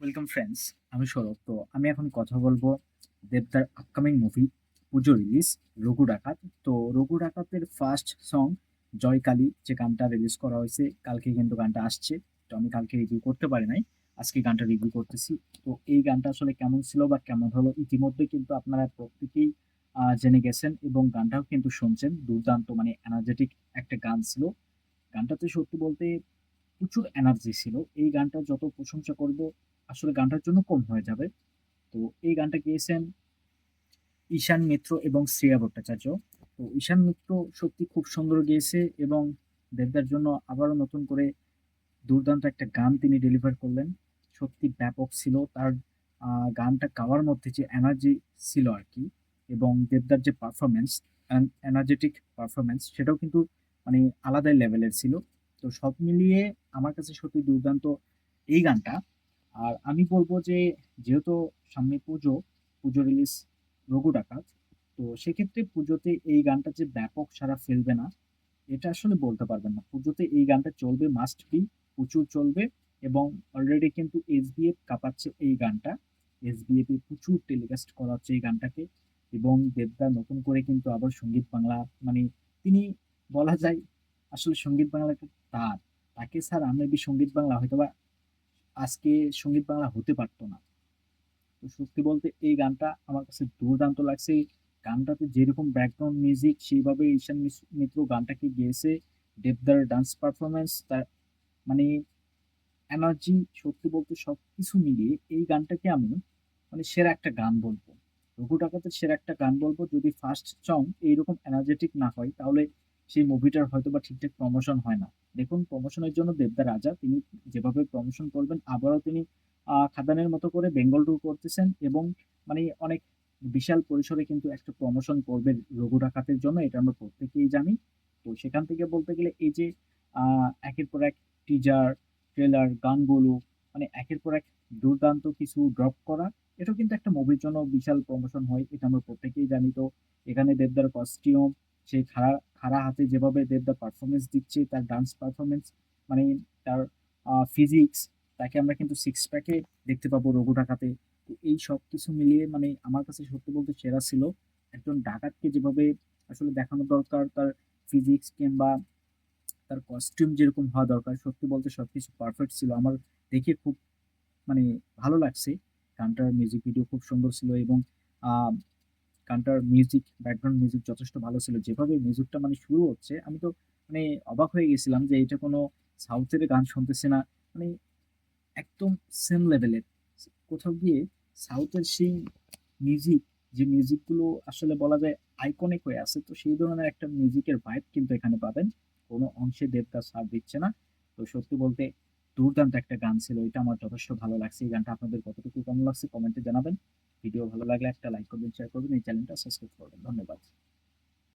Welcome friends আমি সৌরভ। তো আমি এখন কথা বলব দেবদার upcoming movie Puja release Raghu Dakat. তো রঘু ডাকাতের ফার্স্ট সং জয়কালী, যে গানটা রিলিজ করা হয়েছে কালকে কিন্তু গানটা আসছে। তো আমি কালকে রিভিউ করতে পারি নাই, আজকে গানটা রিভিউ করতেছি। তো এই গানটা আসলে কেমন ছিল বা কেমন হলো, ইতিমধ্যে কিন্তু আপনারা প্রত্যেকেই জেনে গেছেন এবং গানটাও কিন্তু শুনছেন। দুর্দান্ত মানে এনার্জেটিক একটা গান ছিল। গানটাতে সত্যি বলতে প্রচুর এনার্জি ছিল। এই গানটা যত প্রশংসা করব আসলে গানটার জন্য কম হয়ে যাবে। তো এই গানটা গেয়েছেন ঈশান মিত্র এবং শ্রেয়া ভট্টাচার্য। তো ঈশান মিত্র সত্যি খুব সুন্দর গেয়েছে এবং দেবদার জন্য আবারও নতুন করে দুর্দান্ত একটা গান তিনি ডেলিভার করলেন। সত্যি ব্যাপক ছিল তার গানটা গাওয়ার মধ্যে যে এনার্জি ছিল আর কি এবং দেবদার যে পারফরমেন্স এনার্জেটিক পারফরমেন্স সেটাও কিন্তু মানে আলাদাই লেভেলের ছিল। তো সব মিলিয়ে আমার কাছে সত্যি দুর্দান্ত এই গানটা। আর আমি বলব যে, যেহেতু সামনে পুজো পুজো রিলিজ রঘু ডাকাত, তো সেক্ষেত্রে পুজোতে এই গানটা যে ব্যাপক সারা ফেলবে না, এটা আসলে বলতে পারবেন না। পুজোতে এই গানটা চলবে মাস্ট বি প্রচুর চলবে এবং অলরেডি কিন্তু এস এসবিএফ কাঁপাচ্ছে এই গানটা। এসবিএফ এ প্রচুর টেলিকাস্ট করা হচ্ছে এই গানটাকে এবং দেবদা নতুন করে কিন্তু আবার সংগীত বাংলা মানে তিনি বলা যায় আসলে সংগীত বাংলাকে তার। তাকে স্যার আমি সংগীত বাংলা হয়তো বা আজকে সংগীত বাংলা হতে পারতো না। তো সত্যি বলতে এই গানটা আমার কাছে দুর্দান্ত লাগছে। গানটাতে যেরকম ব্যাকগ্রাউন্ড মিউজিক সেইভাবে ঈশান মিত্র গানটাকে গেয়েছে। দেবদার ডান্স পারফরমেন্স তার মানে এনার্জি সত্যি বলতে সব কিছু মিলিয়ে এই গানটাকে আমি মানে সেরা একটা গান বলব। রঘু ডাকাতের সেরা একটা গান বলব। যদি ফার্স্ট সং এইরকম এনার্জেটিক না হয়, তাহলে সেই মুভিটার হয়তো বা ঠিকঠাক প্রমোশন হয় না। দেখুন প্রমোশনের জন্য দেবদা রাজা, তিনি যেভাবে প্রমোশন করবেন, আবারও তিনি খাদানের মতো করে বেঙ্গল ট্যুর করতেছেন এবং মানে অনেক বিশাল পরিসরে কিন্তু একটা প্রমোশন করবেন রঘু ডাকাতের জন্য, এটা আমরা প্রত্যেকেই জানি। তো সেখান থেকে বলতে গেলে এই যে একের পর এক টিজার ট্রেলার গানগুলো মানে একের পর এক দুর্দান্ত কিছু ড্রপ করা, এটাও কিন্তু একটা মুভির জন্য বিশাল প্রমোশন হয়, এটা আমরা প্রত্যেকেই জানি। তো এখানে দেবদার কস্টিউম সেই খাড়া খাড়া হাতে যেভাবে দেবদার পারফরমেন্স দিচ্ছে, তার ডান্স পারফরমেন্স মানে তার ফিজিক্স তাকে আমরা কিন্তু সিক্স প্যাকে দেখতে পাবো রঘু ডাকাতে। তো এই সব কিছু মিলিয়ে মানে আমার কাছে সত্যি বলতে সেরা ছিল। একজন ডাকাতকে যেভাবে আসলে দেখানো দরকার, তার ফিজিক্স কিংবা তার কস্টিউম যেরকম হওয়া দরকার, সত্যি বলতে সব কিছু পারফেক্ট ছিল। আমার দেখে খুব মানে ভালো লাগছে। গানটার মিউজিক ভিডিও খুব সুন্দর ছিল এবং গানটার মিউজিক ব্যাকগ্রাউন্ড মিউজিক যথেষ্ট ভালো ছিল। যেভাবে মিউজিকটা মানে শুরু হচ্ছে, আমি তো মানে অবাক হয়ে গেছিলাম যে এটা কোনো সাউথের গান শুনতেছে না। মানে একদম সেম লেভেলের কোথাও গিয়ে সাউথের সেই মিউজিক যে মিউজিকগুলো আসলে বলা যায় আইকনিক হয়ে আছে, তো সেই ধরনের একটা মিউজিকের ভাইব কিন্তু এখানে পাবেন। কোনো অংশে দেবদাস সাথ দিচ্ছে না। তো সত্যি বলতে দুর্দান্ত একটা গান ছিল, এটা আমার যথেষ্ট ভালো লাগছে। এই গানটা আপনাদের কতটুকু কেমন লাগছে কমেন্টে জানাবেন। ভিডিও ভালো লাগলে একটা লাইক করবেন শেয়ার করবেন এই চ্যানেলটা সাবস্ক্রাইব করবেন। ধন্যবাদ।